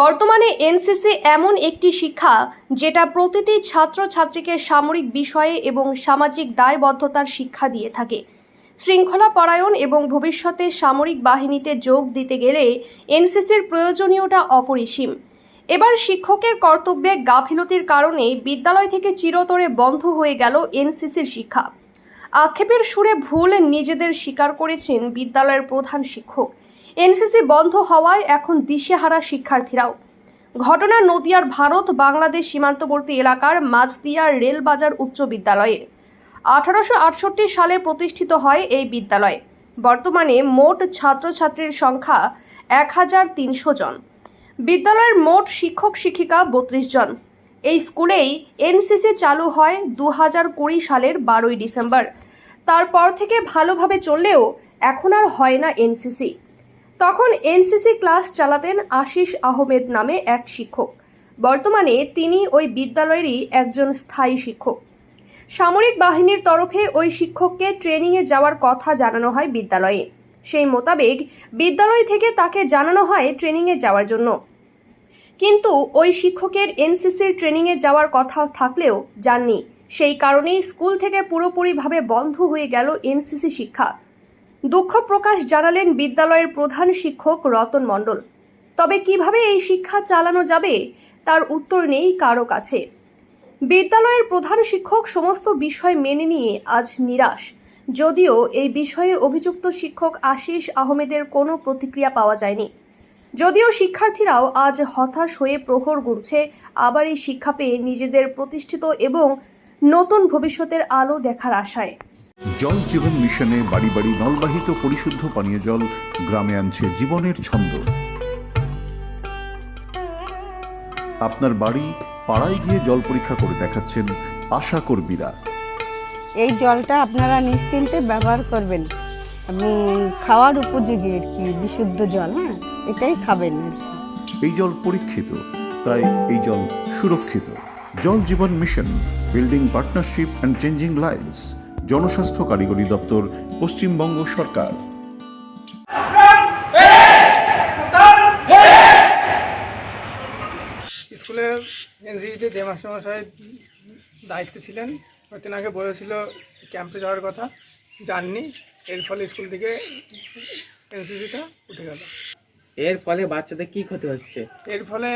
বর্তমানে এনসিসি এমন একটি শিক্ষা যেটা প্রতিটি ছাত্রছাত্রীকে সামরিক বিষয়ে এবং সামাজিক দায়বদ্ধতার শিক্ষা দিয়ে থাকে। শৃঙ্খলা পরায়ণ এবং ভবিষ্যতে সামরিক বাহিনীতে যোগ দিতে গেলে এনসিসির প্রয়োজনীয়তা অপরিসীম। এবার শিক্ষকের কর্তব্যে গাফিলতির কারণে বিদ্যালয় থেকে চিরতরে বন্ধ হয়ে গেল এনসিসির শিক্ষা। আক্ষেপের সুরে ভুল নিজেদের স্বীকার করেছেন বিদ্যালয়ের প্রধান শিক্ষক। এনসিসি বন্ধ হওয়ায় এখন দিশেহারা শিক্ষার্থীরাও। ঘটনা নদিয়ার ভারত, বাংলাদেশ সীমান্তবর্তী এলাকার মাঝদিয়ার রেলবাজার উচ্চ বিদ্যালয়ের আঠারোশো আটষট্টি সালে প্রতিষ্ঠিত হয় এই বিদ্যালয়। বর্তমানে মোট ছাত্রছাত্রীর সংখ্যা এক হাজার তিনশো জন। বিদ্যালয়ের মোট শিক্ষক শিক্ষিকা বত্রিশ জন। এই স্কুলেই এনসিসি চালু হয় দু হাজার কুড়ি সালের বারোই ডিসেম্বর। তারপর থেকে ভালোভাবে চললেও এখন আর হয় না এনসিসি। তখন এনসিসি ক্লাস চালাতেন আশিস আহমেদ নামে এক শিক্ষক। বর্তমানে তিনি ওই বিদ্যালয়েরই একজন স্থায়ী শিক্ষক। সামরিক বাহিনীর তরফে ওই শিক্ষককে ট্রেনিংয়ে যাওয়ার কথা জানানো হয় বিদ্যালয়ে। সেই মোতাবেক বিদ্যালয় থেকে তাকে জানানো হয় ট্রেনিংয়ে যাওয়ার জন্য। কিন্তু ওই শিক্ষকের এনসিসির ট্রেনিংয়ে যাওয়ার কথা থাকলেও যাননি। সেই কারণেই স্কুল থেকে পুরোপুরিভাবে বন্ধ হয়ে গেল এনসিসি শিক্ষা। দুঃখ প্রকাশ জানালেন বিদ্যালয়ের প্রধান শিক্ষক রতন মণ্ডল। তবে কীভাবে এই শিক্ষা চালানো যাবে, তার উত্তর নেই কারও কাছে। বিদ্যালয়ের প্রধান শিক্ষক সমস্ত বিষয় মেনে নিয়ে আজ নিরাশ। যদিও এই বিষয়ে অভিযুক্ত শিক্ষক আশিস আহমেদের কোনো প্রতিক্রিয়া পাওয়া যায়নি। যদিও শিক্ষার্থীরাও আজ হতাশ হয়ে প্রহর গুনছে, আবার এই শিক্ষা পেয়ে নিজেদের প্রতিষ্ঠিত এবং নতুন ভবিষ্যতের আলো দেখার আশায়। জল জীবন মিশনে বাড়ি বাড়ি নলবাহিত পরিশুদ্ধ পানীয় জল গ্রামে আনছে জীবনের ছন্দ। আপনার বাড়ি পাড়ায় গিয়ে জল পরীক্ষা করে দেখাচ্ছেন আশা কর্মীরা। এই জলটা আপনারা নিশ্চিন্তে ব্যবহার করবেন। এবং খাওয়ার উপযোগী আর কি বিশুদ্ধ জল হ্যাঁ? এটাই খাবেন এই জল পরীক্ষিত তাই এই জল সুরক্ষিত। Jal Jeevan mission building partnership and changing lives. জনস্বাস্থ্য কারিগরি দপ্তর পশ্চিমবঙ্গ সরকার। স্কুলের এনসিসিতে যে মাস্টারমশাই দায়িত্বে ছিলেন। তেনাকে বলেছিল ক্যাম্পে যাওয়ার কথা যাননি। এর ফলে স্কুল থেকে এনসিসিটা উঠে গেল। এর ফলে বাচ্চাদের কি ক্ষতি হচ্ছে? এর ফলে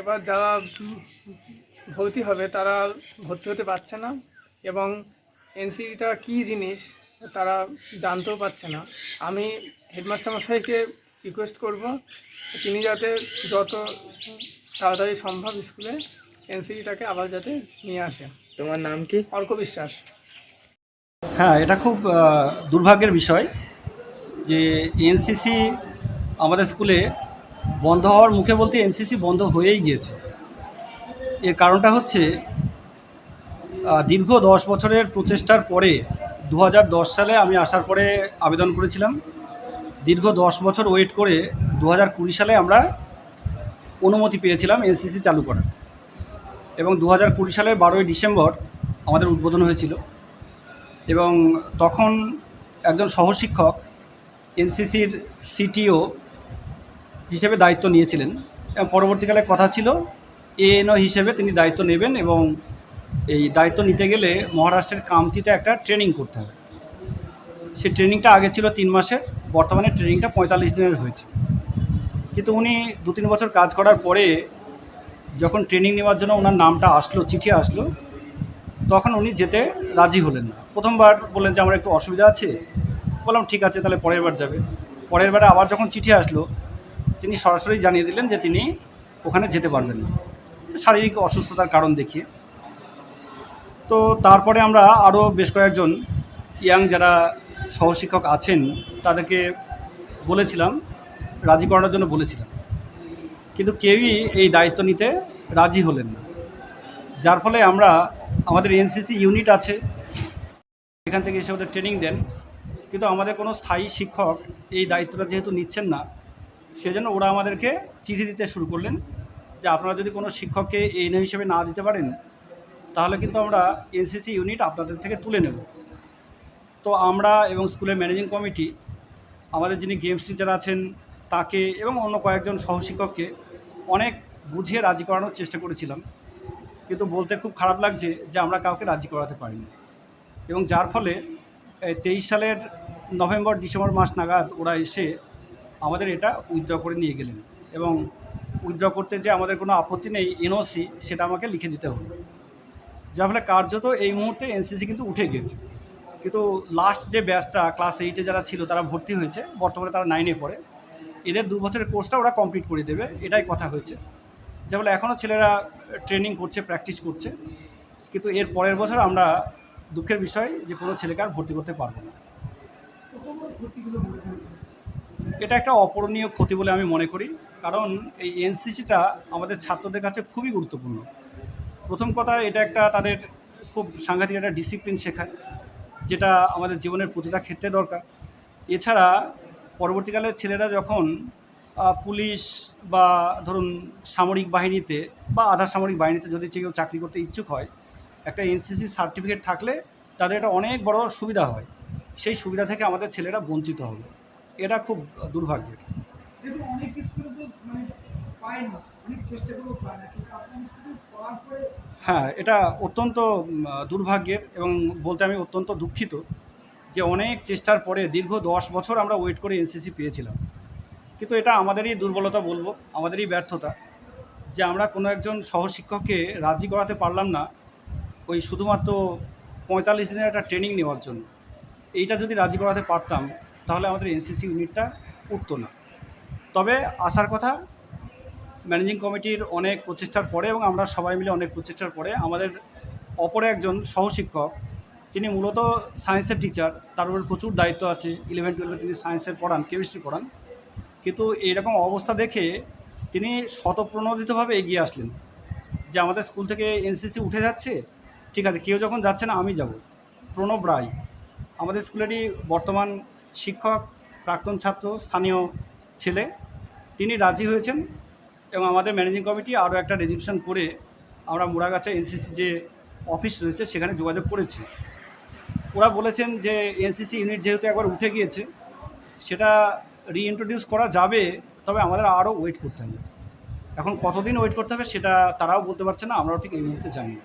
এবার যারা ভর্তি হবে তারা ভর্তি হতে পারছে না এবং এনসিসিটা কী জিনিস তারা জানতেও পারছে না। আমি হেডমাস্টার মশাইকে রিকোয়েস্ট করব তিনি যাতে যত তাড়াতাড়ি সম্ভব স্কুলে এনসিসিটাকে আবার যাতে নিয়ে আসে তোমার নাম কি? অর্ক বিশ্বাস। হ্যাঁ এটা খুব দুর্ভাগ্যের বিষয় যে এনসিসি আমাদের স্কুলে বন্ধ হওয়ার মুখে বলতে এনসিসি বন্ধ হয়েই গিয়েছে। এর কারণটা হচ্ছে দীর্ঘ দশ বছরের প্রচেষ্টার পরে দু হাজার দশ সালে আমি আসার পরে আবেদন করেছিলাম। দীর্ঘ দশ বছর ওয়েট করে দু হাজার কুড়ি সালে আমরা অনুমতি পেয়েছিলাম এনসিসি চালু করার। এবং দু হাজার কুড়ি সালের বারোই ডিসেম্বর আমাদের উদ্বোধন হয়েছিল। এবং তখন একজন সহশিক্ষক এনসিসির সিটিও হিসেবে দায়িত্ব নিয়েছিলেন। এবং পরবর্তীকালে কথা ছিল এএনও হিসেবে তিনি দায়িত্ব নেবেন এবং এই দায়িত্ব নিতে গেলে মহারাষ্ট্রের কামতিতে একটা ট্রেনিং করতে হবে। সেই ট্রেনিংটা আগে ছিল তিন মাসের, বর্তমানে ট্রেনিংটা পঁয়তাল্লিশ দিনের হয়েছে। কিন্তু উনি দু তিন বছর কাজ করার পরে যখন ট্রেনিং নেওয়ার জন্য ওনার নামটা আসলো, চিঠি আসলো, তখন উনি যেতে রাজি হলেন না। প্রথমবার বললেন যে, আমার একটু অসুবিধা আছে। বললাম, ঠিক আছে, তাহলে পরের বার যাবে। পরের বারে আবার যখন চিঠি আসলো, তিনি সরাসরি জানিয়ে দিলেন যে, তিনি ওখানে যেতে পারবেন না। শারীরিক অসুস্থতার কারণ দেখিয়ে তো তারপরে আমরা আরও বেশ কয়েকজন ইয়াং যারা সহশিক্ষক আছেন, তাদেরকে বলেছিলাম, রাজি করানোর জন্য বলেছিলাম। কিন্তু কেউই এই দায়িত্ব নিতে রাজি হলেন না। যার ফলে আমরা, আমাদের এনসিসি ইউনিট আছে এখান থেকে এসে ওদের ট্রেনিং দেন। কিন্তু আমাদের কোনো স্থায়ী শিক্ষক এই দায়িত্বটা যেহেতু নিচ্ছেন না, সেজন্য ওরা আমাদেরকে চিঠি দিতে শুরু করলেন যে আপনারা যদি কোনো শিক্ষককে এনও হিসেবে না দিতে পারেন তাহলে কিন্তু আমরা এনসিসি ইউনিট আপনাদের থেকে তুলে নেব। তো আমরা এবং স্কুলের ম্যানেজিং কমিটি, আমাদের যিনি গেমস টিচার আছেন, তাকে এবং অন্য কয়েকজন সহশিক্ষককে অনেক বুঝিয়ে রাজি করানোর চেষ্টা করেছিলাম। কিন্তু বলতে খুব খারাপ লাগছে যে আমরা কাউকে রাজি করাতে পারিনি। এবং যার ফলে তেইশ সালের নভেম্বর, ডিসেম্বর মাস নাগাদ ওরা এসে আমাদের এটা উইথড্র করে নিয়ে গেলেন। এবং উইথড্র করতে যে আমাদের কোনো আপত্তি নেই, এনওসি, সেটা আমাকে লিখে দিতে হলো। যার ফলে কার্যত এই মুহূর্তে এনসিসি কিন্তু উঠে গেছে। কিন্তু লাস্ট যে ব্যাচটা ক্লাস এইটে যারা ছিল, তারা ভর্তি হয়েছে। বর্তমানে তারা নাইনে পড়ে। এদের দু বছরের কোর্সটা ওরা কমপ্লিট করে দেবে, এটাই কথা হয়েছে। যা ফলে এখনও ছেলেরা ট্রেনিং করছে প্র্যাকটিস করছে। কিন্তু এর পরের বছর আমরা দুঃখের বিষয় যে কোনো ছেলেকে আর ভর্তি করতে পারব না। এটা একটা অপরণীয় ক্ষতি বলে আমি মনে করি। কারণ এই এনসিসিটা আমাদের ছাত্রদের কাছে খুবই গুরুত্বপূর্ণ। প্রথম কথা, এটা একটা তাদের খুব সাংঘাতিক একটা ডিসিপ্লিন শেখায়, যেটা আমাদের জীবনের প্রতিটা ক্ষেত্রে দরকার। এছাড়া, পরবর্তীকালে ছেলেরা যখন পুলিশ বা ধরুন সামরিক বাহিনীতে বা আধা সামরিক বাহিনীতে যদি কেউ চাকরি করতে ইচ্ছুক হয়, একটা এনসিসি সার্টিফিকেট থাকলে তাদের এটা অনেক বড় সুবিধা হয়। সেই সুবিধা থেকে আমাদের ছেলেরা বঞ্চিত হবে। এটা খুব দুর্ভাগ্যের। অনেক স্কুলে তো মানে পায় না। হ্যাঁ এটা অত্যন্ত দুর্ভাগ্যের এবং বলতে আমি অত্যন্ত দুঃখিত যে অনেক চেষ্টার পরে দীর্ঘ দশ বছর আমরা ওয়েট করে এনসিসি পেয়েছিলাম। কিন্তু এটা আমাদেরই দুর্বলতা বলব, আমাদেরই ব্যর্থতা যে আমরা কোনো একজন সহশিক্ষককে রাজি করাতে পারলাম না ওই শুধুমাত্র পঁয়তাল্লিশ দিনের একটা ট্রেনিং নেওয়ার জন্য। এইটা যদি রাজি করাতে পারতাম, তাহলে আমাদের এনসিসি ইউনিটটা উঠতো না। তবে আসার কথা ম্যানেজিং কমিটির অনেক প্রচেষ্টার পরে এবং আমরা সবাই মিলে অনেক প্রচেষ্টার পরে আমাদের অপর একজন সহশিক্ষক, তিনি মূলত সায়েন্সের টিচার তার উপর প্রচুর দায়িত্ব আছে ইলেভেন টুয়েলভে তিনি সায়েন্সের পড়ান কেমিস্ট্রি পড়ান। কিন্তু এইরকম অবস্থা দেখে তিনি স্বতঃপ্রণোদিতভাবে এগিয়ে আসলেন যে আমাদের স্কুল থেকে এনসিসি উঠে যাচ্ছে, ঠিক আছে, কেউ যখন যাচ্ছে না আমি যাব। প্রণব রায়, আমাদের স্কুলেরই বর্তমান শিক্ষক, প্রাক্তন ছাত্র, স্থানীয় ছেলে, তিনি রাজি হয়েছেন। এবং আমাদের ম্যানেজিং কমিটি আরও একটা রেজলিউশন করে আমরা মোড়াগাছা এনসিসি যে অফিস রয়েছে সেখানে যোগাযোগ করেছি। ওরা বলেছেন যে এনসিসি ইউনিট যেহেতু একবার উঠে গিয়েছে, সেটা রিইন্ট্রোডিউস করা যাবে, তবে আমাদের আরও ওয়েট করতে হবে। এখন কতদিন ওয়েট করতে হবে সেটা তারাও বলতে পারছে না, আমরাও ঠিক এই মুহূর্তে জানি না।